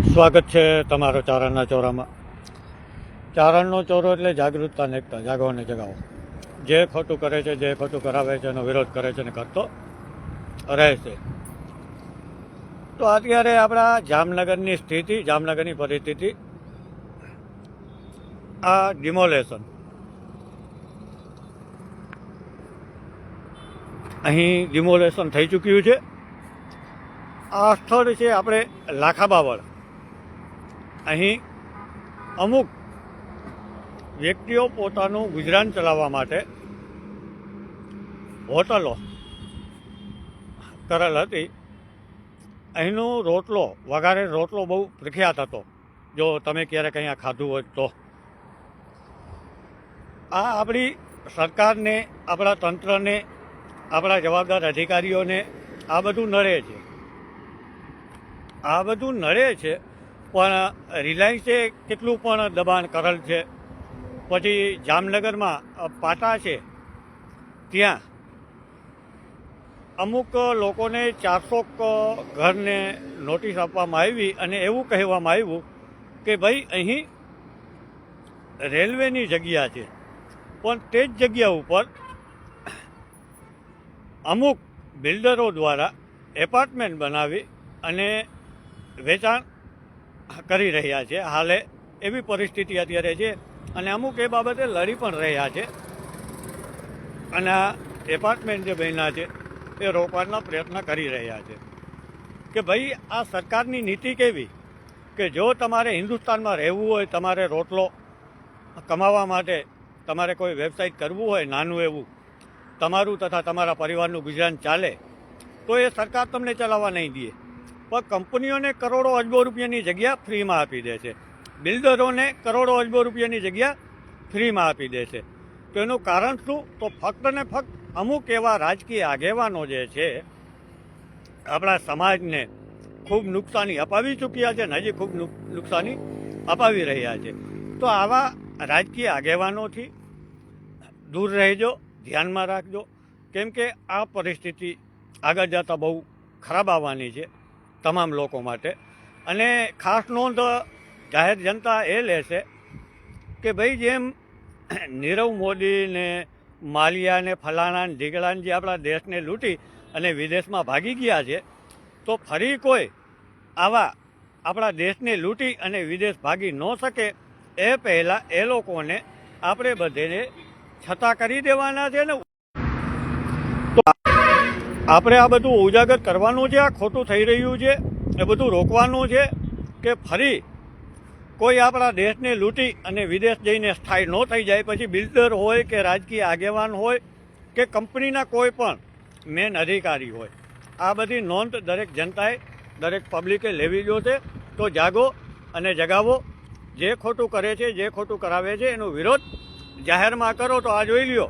સ્વાગત છે તમારો ચારણના ચોરામાં. ચારણનો ચોરો એટલે જાગૃતતા એકતા જાગો અને જગાવો. જે ખોટું કરે છે, જે ખોટું કરાવે છે, એનો વિરોધ કરે છે ને કરતો રહે છે. તો અત્યારે આપણા જામનગરની સ્થિતિ, જામનગરની પરિસ્થિતિ, આ ડિમોલેશન. અહીં ડિમોલેશન થઈ ચૂક્યું છે. આ સ્થળ છે આપણે લાખાબાવળ. અહીં અમુક વ્યક્તિઓ પોતાનું ગુજરાન ચલાવવા માટે હોટલો કરેલ હતી. અહીંનો રોટલો વઘારે રોટલો બહુ પ્રખ્યાત હતો. જો તમે ક્યારેક અહીંયા ખાધું હોય તો. આ આપણી સરકારને, આપણા તંત્રને, આપણા જવાબદાર અધિકારીઓને આ બધું નડે છે. આ બધું નડે છે પણ રિલાયન્સે કેટલું પણ દબાણ કરેલ છે. પછી જામનગરમાં પાટા છે. ત્યાં અમુક લોકોને ચારસો ઘરને નોટિસ આપવામાં આવી અને એવું કહેવામાં આવ્યું કે ભાઈ અહીં રેલવેની જગ્યા છે. પણ તે જ જગ્યા ઉપર અમુક બિલ્ડરો દ્વારા એપાર્ટમેન્ટ બનાવી અને વેચાણ કરી રહ્યા છે. હાલે એવી પરિસ્થિતિ અત્યારે છે અને અમુક એ બાબતે લડી પણ રહ્યા છે. અને આ એપાર્ટમેન્ટ જે બન્યા છે એ રોકવાના પ્રયત્ન કરી રહ્યા છે. કે ભાઈ, આ સરકારની નીતિ કેવી? કે જો તમારે હિન્દુસ્તાનમાં રહેવું હોય, તમારે રોટલો કમાવા માટે તમારે કોઈ વેબસાઇટ કરવું હોય, નાનું એવું, તમારું તથા તમારા પરિવારનું ગુજરાન ચાલે, તો એ સરકાર તમને ચલાવવા નહીં દે. પણ કંપનીઓને કરોડો અજબો રૂપિયાની જગ્યા ફ્રીમાં આપી દે છે. બિલ્ડરોને કરોડો અજબો રૂપિયાની જગ્યા ફ્રીમાં આપી દે છે. તો એનું કારણ શું? તો ફક્ત ને ફક્ત અમુક એવા રાજકીય આગેવાનો જે છે, આપણા સમાજને ખૂબ નુકસાની અપાવી ચૂક્યા છે અને હજી ખૂબ નુક- નુકસાની અપાવી રહ્યા છે. તો આવા રાજકીય આગેવાનોથી દૂર રહેજો, ધ્યાનમાં રાખજો. કેમ કે આ પરિસ્થિતિ આગળ જતાં બહુ ખરાબ આવવાની છે. તમામ લોકો માટે. અને ખાસ નોંધ જાહેર જનતા એ લેશે કે ભાઈ જેમ નીરવ મોદી ને માલિયા ને જે આપણા દેશને લૂંટી અને વિદેશમાં ભાગી ગયા છે, તો ફરી કોઈ આવા આપણા દેશને લૂંટી અને વિદેશ ભાગી ન શકે એ પહેલાં એ લોકોને આપણે બધેને છતાં કરી દેવાના છે ને આપણે આ બધું ઉજાગર કરવાનું છે, આ ખોટું થઈ રહ્યું છે, એ બધું રોકવાનું છે કે ફરી કોઈ આપણા દેશને લૂંટી અને વિદેશ જઈને સ્થાયી ન થઈ જાય, પછી બિલ્ડર હોય કે રાજકીય આગેવાન હોય કે કંપનીના કોઈ પણ મેન અધિકારી હોય. આ બધી નોંધ દરેક જનતાએ, દરેક પબ્લિકે લેવી જોશે. તો જાગો અને જગાવો. જે ખોટું કરે છે, જે ખોટું કરાવે છે, એનો વિરોધ જાહેરમાં કરો તો આ જોઈ લ્યો.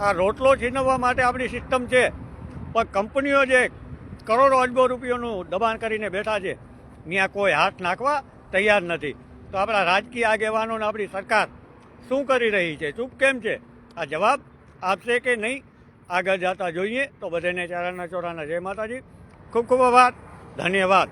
આ રોટલો છીનવવા માટે આપણી સિસ્ટમ છે. પણ કંપનીઓ જે કરોડો અજબો રૂપિયાનું દબાણ કરીને બેઠા છે, ત્યાં કોઈ હાથ નાખવા તૈયાર નથી. તો આપણા રાજકીય આગેવાનોને આપણી સરકાર શું કરી રહી છે, ચૂપ કેમ છે? આ જવાબ આપશે કે નહીં? આગળ જતા જોઈએ. તો બધાને ચારાના ચોરાના જય માતાજી. ખૂબ ખૂબ આભાર. ધન્યવાદ.